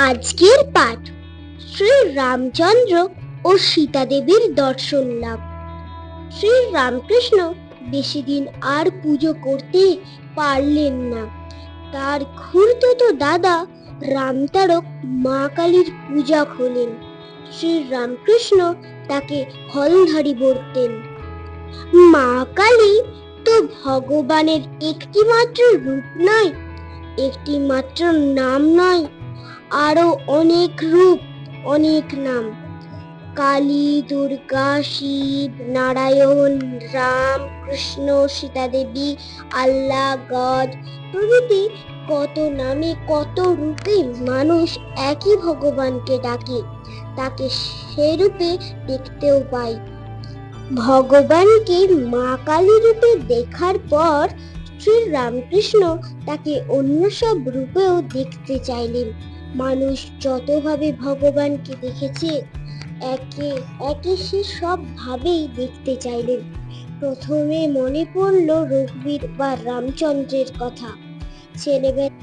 আজকের পাঠ শ্রী রামচন্দ্র ও সীতা দেবীর দর্শন লাভ। শ্রী রামকৃষ্ণ বেশি দিন আর পুজো করতে পারলেন না। তার খুড়তুতো দাদা রামতারক মা কালীর পূজা খোলেন শ্রী রামকৃষ্ণ তাকে হলধারী বলতেন। মা কালী তো ভগবানের একটি মাত্র রূপ নয় একটি মাত্র নাম নয়। আরও অনেক রূপ, অনেক নাম। কালী, দুর্গা, শিব, নারায়ণ, রাম, কৃষ্ণ সীতা দেবী আল্লাহ গড প্রভৃতি কত নামে কত রূপে মানুষ একই ভগবানকে ডাকে, তাকে সে রূপে দেখতেও পায়। ভগবানকে মা কালী রূপে দেখার পর শ্রী রামকৃষ্ণ তাকে অন্য সব রূপেও দেখতে চাইলেন। মানুষ যতভাবে ভগবানকে দেখেছে, একে একে সে সব ভাবেই দেখতে চাইলেন। প্রথমে মনে পড়ল রঘুবীর বা রামচন্দ্রের কথা। ছেলেবেলা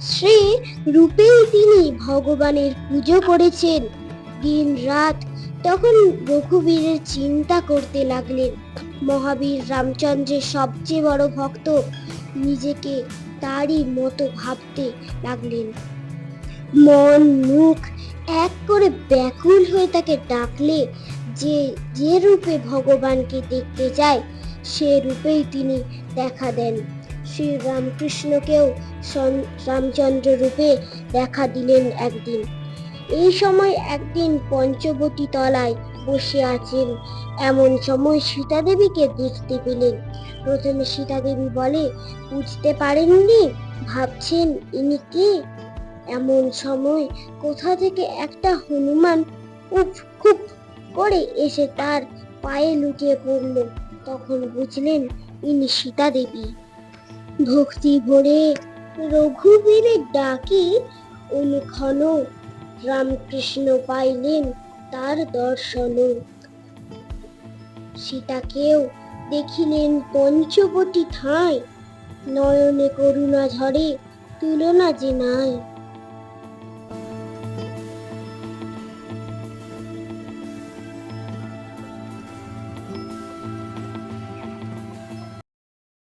সে রূপেই তিনি ভগবানের পুজো করেছেন। দিন রাত তখন রঘুবীরের চিন্তা করতে লাগলেন। মহাবীর রামচন্দ্রের সবচেয়ে বড় ভক্ত নিজেকে তারই মতো ভাবতে লাগলেন। মন মুখ এক করে ব্যাকুল হয়ে তাকে ডাকলে যে যে রূপে ভগবানকে দেখতে চায়, সে রূপেই তিনি দেখা দেন। শ্রী রামকৃষ্ণকেও রামচন্দ্র রূপে দেখা দিলেন একদিন। এই সময় একদিন পঞ্চবতী তলায় বসে আছেন। এমন সময় সীতা দেবীকে দেখতে পেলেন। প্রথমে সীতা দেবী বলে, বুঝতে পারেননি? ভাবছেন ইনি কে? এমন সময় কোথা থেকে একটা হনুমান উফ খুব করে এসে তার পায়ে লুটিয়ে পড়ল। তখন বুঝলেন, ইনি সীতা দেবী। ভক্তি ভরে রঘুবীরের ডাকি অনুক্ষণ রামকৃষ্ণ পাইলেন তার দর্শন। সীতাকেও দেখিলেন পঞ্চবতী ঠাঁই। নয়নে করুণা ঝরে তুলনা যে নাই।